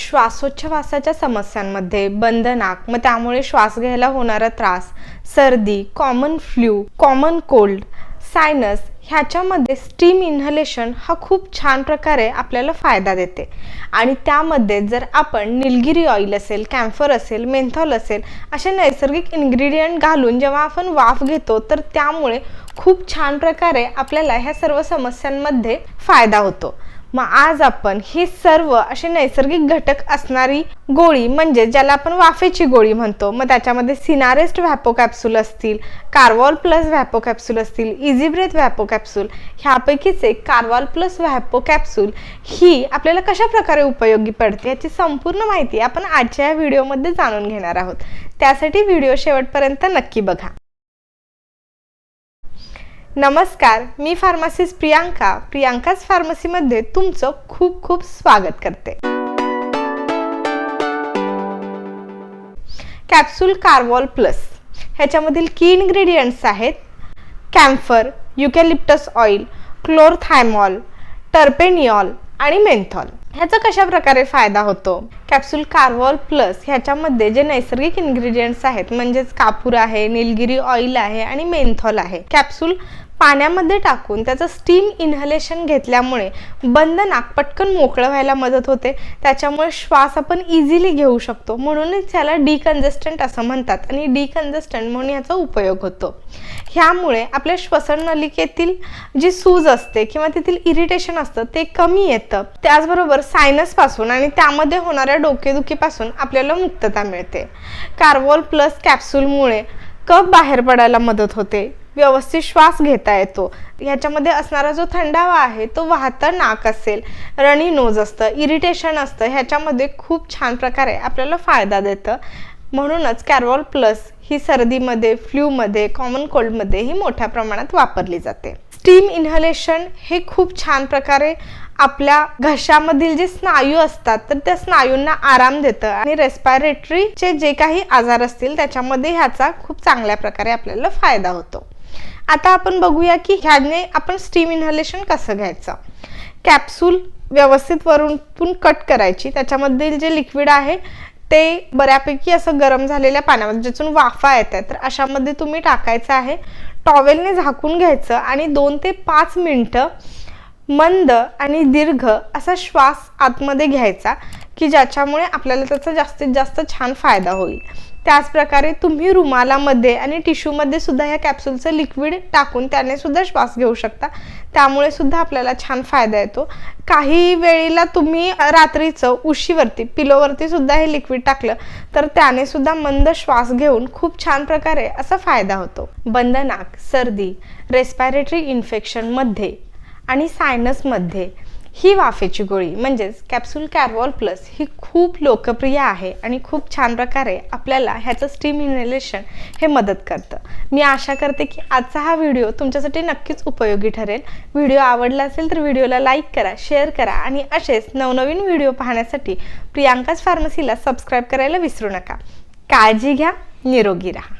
श्वासोच्छवासाच्या समस्यांमध्ये बंद नाक मग त्यामुळे श्वास घ्यायला होणारा त्रास सर्दी common flu common cold sinus ह्याच्यामध्ये स्टीम इन्हलेशन हा खूप छान प्रकारे आपल्याला फायदा देते. आणि त्यामध्ये जर आपण निलगिरी ऑइल असेल कॅम्फर असेल मेंथॉल असेल असे नैसर्गिक इन्ग्रेडियंट घालून जेव्हा आपण वाफ घेतो तर त्यामुळे खूप छान प्रकारे आपल्याला ह्या सर्व समस्यांमध्ये फायदा होतो. मग आज आपण ही सर्व असे नैसर्गिक घटक असणारी गोळी म्हणजे ज्याला आपण वाफेची गोळी म्हणतो मग त्याच्यामध्ये सिनारेस्ट व्हॅपो कॅप्सूल असतील कार्वॉल प्लस व्हॅपो कॅप्सूल असतील इझी ब्रेथ व्हॅपो कॅप्सूल ह्यापैकीच एक कार्वॉल प्लस व्हॅपो कॅप्सूल ही आपल्याला कशा प्रकारे उपयोगी पडते याची संपूर्ण माहिती आपण आजच्या या व्हिडिओमध्ये जाणून घेणार आहोत. त्यासाठी व्हिडिओ शेवटपर्यंत नक्की बघा. नमस्कार मी फार्मासिस्ट प्रियांका. प्रियांकाच फार्मसीमध्ये तुमचं खूप खूप स्वागत करते. कॅप्सूल कार्वॉल प्लस ह्याच्यामधील की इन्ग्रेडियंट्स आहेत कॅम्फर युकॅलिप्टस ऑइल क्लोरथायमॉल टर्पेनिऑल आणि मेंथॉल ह्याचा कशा प्रकारे फायदा होतो? कॅप्सूल कार्वॉल प्लस ह्याच्यामध्ये जे नैसर्गिक इन्ग्रेडियंट्स आहेत म्हणजेच कापूर आहे निलगिरी ऑइल आहे आणि मेंथॉल आहे. कॅप्सूल पाण्यामध्ये टाकून त्याचं स्टीम इन्हलेशन घेतल्यामुळे बंद नाक पटकन मोकळं व्हायला मदत होते. त्याच्यामुळे श्वास आपण इझिली घेऊ शकतो. म्हणूनच याला डिकन्जेस्टंट असं म्हणतात आणि डिकन्जेस्टंट म्हणून याचा उपयोग होतो. ह्यामुळे आपल्या श्वसन नलिकेतील जी सूज असते किंवा तेथील इरिटेशन असतं ते कमी येतं. त्याचबरोबर सायनसपासून आणि त्यामध्ये होणाऱ्या डोकेदुखीपासून आपल्याला मुक्तता मिळते. कार्वॉल प्लस कॅप्सूलमुळे कप बाहेर पडायला मदत होते. व्यवस्थित श्वास घेता येतो. ह्याच्यामध्ये असणारा जो थंडावा आहे तो वाहतं नाक असेल. रणी नोज असतं इरिटेशन असतं ह्याच्यामध्ये खूप छान प्रकारे आपल्याला फायदा देतं. म्हणूनच कॅरवॉल प्लस ही सर्दीमध्ये फ्ल्यूमध्ये कॉमन कोल्डमध्ये ही मोठ्या प्रमाणात वापरली जाते. स्टीम इन्हलेशन हे खूप छान प्रकारे आपल्या घशामधील जे स्नायू असतात तर त्या स्नायूंना आराम देतं आणि रेस्पायरेटरीचे जे काही आजार असतील त्याच्यामध्ये ह्याचा खूप चांगल्या प्रकारे आपल्याला फायदा होतो. आता आपण बघूया की ह्याने आपण स्टीम इन्हलेशन कसं घ्यायचं? कॅप्सूल व्यवस्थित वरून कट करायची. त्याच्यामधील जे लिक्विड आहे ते बऱ्यापैकी असं गरम झालेल्या पाण्यामध्ये ज्यातून वाफा येत आहे तर अशामध्ये तुम्ही टाकायचं आहे. टॉवेलने झाकून घ्यायचं आणि दोन ते पाच मिनटं मंद आणि दीर्घ असा श्वास आतमध्ये घ्यायचा की ज्याच्यामुळे आपल्याला त्याचा जास्तीत जास्त छान फायदा होईल. त्याचप्रकारे तुम्ही रुमालामध्ये आणि टिश्यूमध्ये सुद्धा ह्या कॅप्सूलचं लिक्विड टाकून त्याने सुद्धा श्वास घेऊ शकता. त्यामुळे सुद्धा आपल्याला छान फायदा येतो. काही वेळेला तुम्ही रात्रीचं उशीवरती पिलोवरती सुद्धा हे लिक्विड टाकलं तर त्याने सुद्धा मंद श्वास घेऊन खूप छान प्रकारे असा फायदा होतो. बंद नाक सर्दी रेस्पायरेटरी इन्फेक्शनमध्ये आणि सायनसमध्ये ही वाफेची गोळी म्हणजेच कॅप्सूल कॅरवॉल प्लस ही खूप लोकप्रिय आहे आणि खूप छान प्रकारे आपल्याला ह्याचं स्टीम इनहेलेशन हे मदत करतं. मी आशा करते की आजचा हा व्हिडिओ तुमच्यासाठी नक्कीच उपयोगी ठरेल. व्हिडिओ आवडला असेल तर व्हिडिओला लाईक करा शेअर करा आणि असेच नवनवीन व्हिडिओ पाहण्यासाठी प्रियांकाच फार्मसीला सबस्क्राईब करायला विसरू नका. काळजी घ्या निरोगी राहा.